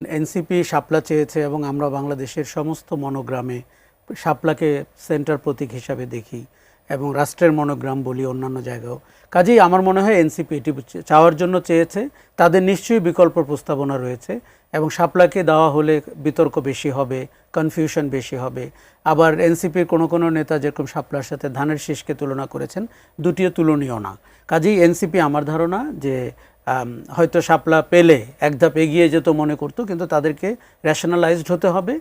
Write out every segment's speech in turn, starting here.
NCP শাপলা চেয়েছে এবং আমরা বাংলাদেশের সমস্ত মনোগ্রামে শাপলাকে সেন্টার প্রতীক হিসাবে দেখি এবং রাষ্ট্রের মনোগ্রাম বলি অন্যান্য জায়গাও। কাজেই আমার মনে হয় এনসিপি এটি চাওয়ার জন্য চেয়েছে, তাদের নিশ্চয়ই বিকল্প প্রস্তাবনা রয়েছে এবং শাপলাকে দেওয়া হলে বিতর্ক বেশি হবে কনফিউশন বেশি হবে। আবার এনসিপির কোনো কোনো নেতা যেরকম শাপলার সাথে ধানের শীষকে তুলনা করেছেন, দুটিও তুলনীয় না। কাজেই এনসিপি আমার ধারণা যে হয়তো শাপলা পেলে এক ধাপ এগিয়ে যেত মনে করতো, কিন্তু তাদেরকে রেশনালাইজড হতে হবে।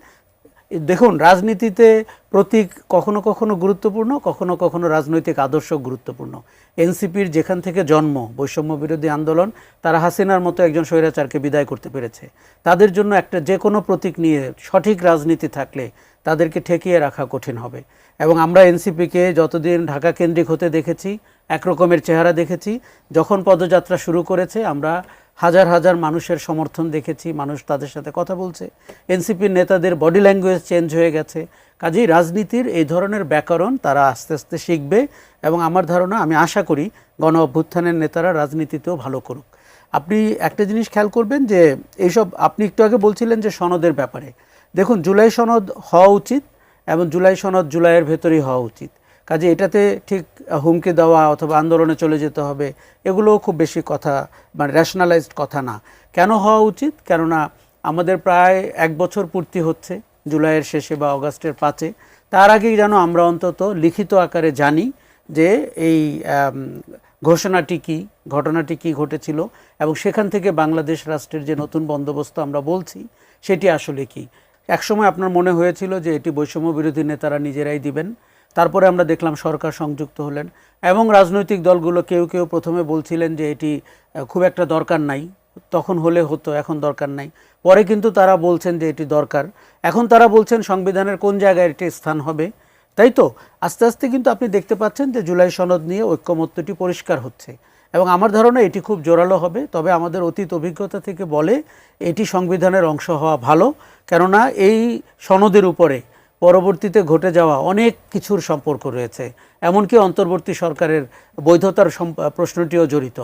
দেখুন, রাজনীতিতে প্রতীক কখনো কখনো গুরুত্বপূর্ণ, কখনো কখনো রাজনৈতিক আদর্শ গুরুত্বপূর্ণ। এনসিপির যেখান থেকে জন্ম, বৈষম্য বিরোধী আন্দোলন, তারা হাসিনার মতো একজন স্বৈরাচারকে বিদায় করতে পেরেছে। তাদের জন্য একটা যে কোনো প্রতীক নিয়ে সঠিক রাজনীতি থাকলে তাদেরকে ঠেকিয়ে রাখা কঠিন হবে। এবং আমরা এনসিপিকে যতদিন ঢাকা কেন্দ্রিক হতে দেখেছি, একরকমের চেহারা দেখেছি, যখন পদযাত্রা শুরু করেছে, আমরা হাজার হাজার মানুষের সমর্থন দেখেছি, মানুষ তাদের সাথে কথা বলছে। এনসিপির নেতাদের বডি ল্যাঙ্গুয়েজ চেঞ্জ হয়ে গেছে। কাজেই রাজনীতির এই ধরনের ব্যাকরণ তারা আস্তে আস্তে শিখবে এবং আমার ধারণা, আমি আশা করি গণ অভ্যুত্থানের নেতারা রাজনীতিতেও ভালো করুক। আপনি একটা জিনিস খেয়াল করবেন যে, এইসব আপনি একটু আগে বলছিলেন যে সনদের ব্যাপারে। দেখুন, জুলাই সনদ হওয়া উচিত এবং জুলাই সনদ জুলাইয়ের ভেতরেই হওয়া উচিত। কাজে এটাতে ঠিক হুমকি দেওয়া অথবা আন্দোলনে চলে যেতে হবে, এগুলোও খুব বেশি কথা মানে র্যাশনালাইজড কথা না। কেন হওয়া উচিত? কেননা আমাদের প্রায় এক বছর পূর্তি হচ্ছে জুলাইয়ের শেষে বা অগাস্টের পাঁচে। তার আগেই যেন আমরা অন্তত লিখিত আকারে জানি যে এই ঘোষণাটি কী, ঘটনাটি কী ঘটেছিল এবং সেখান থেকে বাংলাদেশ রাষ্ট্রের যে নতুন বন্দোবস্ত আমরা বলছি, সেটি আসলে কি। একসময় আপনার মনে হয়েছিল যে এটি বৈষম্য বিরোধী নেতারা নিজেরাই দিবেন। তারপরে আমরা দেখলাম সরকার সংযুক্ত হলেন এবং রাজনৈতিক দলগুলো কেউ কেউ প্রথমে বলছিলেন যে এটি খুব একটা দরকার নাই। তখন হলে হতো, এখন দরকার নাই। পরে কিন্তু তারা বলছেন যে এটি দরকার। এখন তারা বলছেন সংবিধানের কোন জায়গায় এটি স্থান হবে। তাই তো? আস্তে আস্তে কিন্তু আপনি দেখতে পাচ্ছেন যে জুলাই সনদ নিয়ে ঐক্যমত্যটি পরিষ্কার হচ্ছে। এবং আমার ধারণা এটি খুব জোরালো হবে। তবে আমাদের অতীত অভিজ্ঞতা থেকে বলে এটি সংবিধানের অংশ হওয়া ভালো। কেননা এই সনদের উপরে পরবর্তীতে ঘটে যাওয়া অনেক কিছুর সম্পর্ক রয়েছে। এমনকি অন্তর্বর্তী সরকারের বৈধতার প্রশ্নটিও জড়িত।